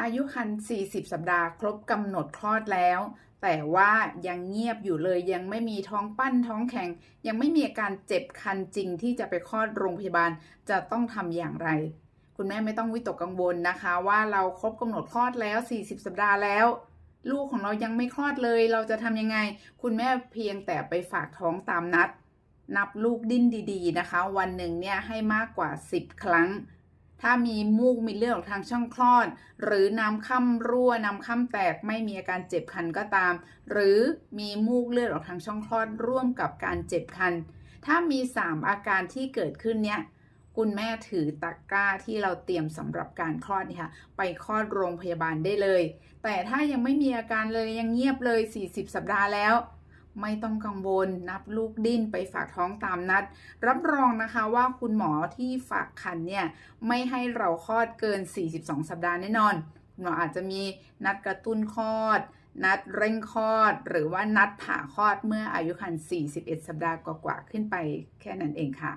อายุครรภ์40 สัปดาห์ครบกำหนดคลอดแล้ว แต่ว่ายังเงียบอยู่เลยยังไม่มีท้องปั้นท้องแข็ง ยังไม่มีอาการเจ็บคันจริงที่จะไปคลอดโรงพยาบาลจะต้องทำอย่างไร คุณแม่ไม่ต้องวิตกกังวลนะคะ ว่าเราครบกำหนดคลอดแล้ว 40 สัปดาห์แล้ว ลูกของเรายังไม่คลอดเลย เราจะทำยังไง คุณแม่เพียงแต่ไปฝากท้องตามนัด นับลูกดิ้นดี ๆ นะคะ วันหนึ่งเนี่ยให้มากกว่า 10 ครั้ง ถ้ามีมูกมีเลือดออกทางช่องคลอด หรือน้ำค่ำรั่วน้ำค่ำแตกไม่มีอาการเจ็บคันก็ตาม หรือมีมูกเลือดออกทางช่องคลอดร่วมกับการเจ็บคัน ถ้ามี 3 อาการที่เกิดขึ้นเนี่ยคุณแม่ถือตะกร้าที่เราเตรียมสำหรับการคลอดนี่ค่ะ ไปคลอดโรงพยาบาลได้เลย แต่ถ้ายังไม่มีอาการเลยยังเงียบเลย 40 สัปดาห์แล้ว ไม่ต้องกังวลนับลูกดิ้นไปฝากท้องตามนัด รับรองนะคะว่าคุณหมอที่ฝากคันเนี่ย ไม่ให้เราคลอดเกิน 42 สัปดาห์แน่นอน คุณหมออาจจะมีนัดกระตุ้นคลอด นัดเร่งคลอด หรือว่านัดผ่าคลอดเมื่ออายุครรภ์41 สัปดาห์กว่าๆขึ้นไปแค่นั้นเองค่ะ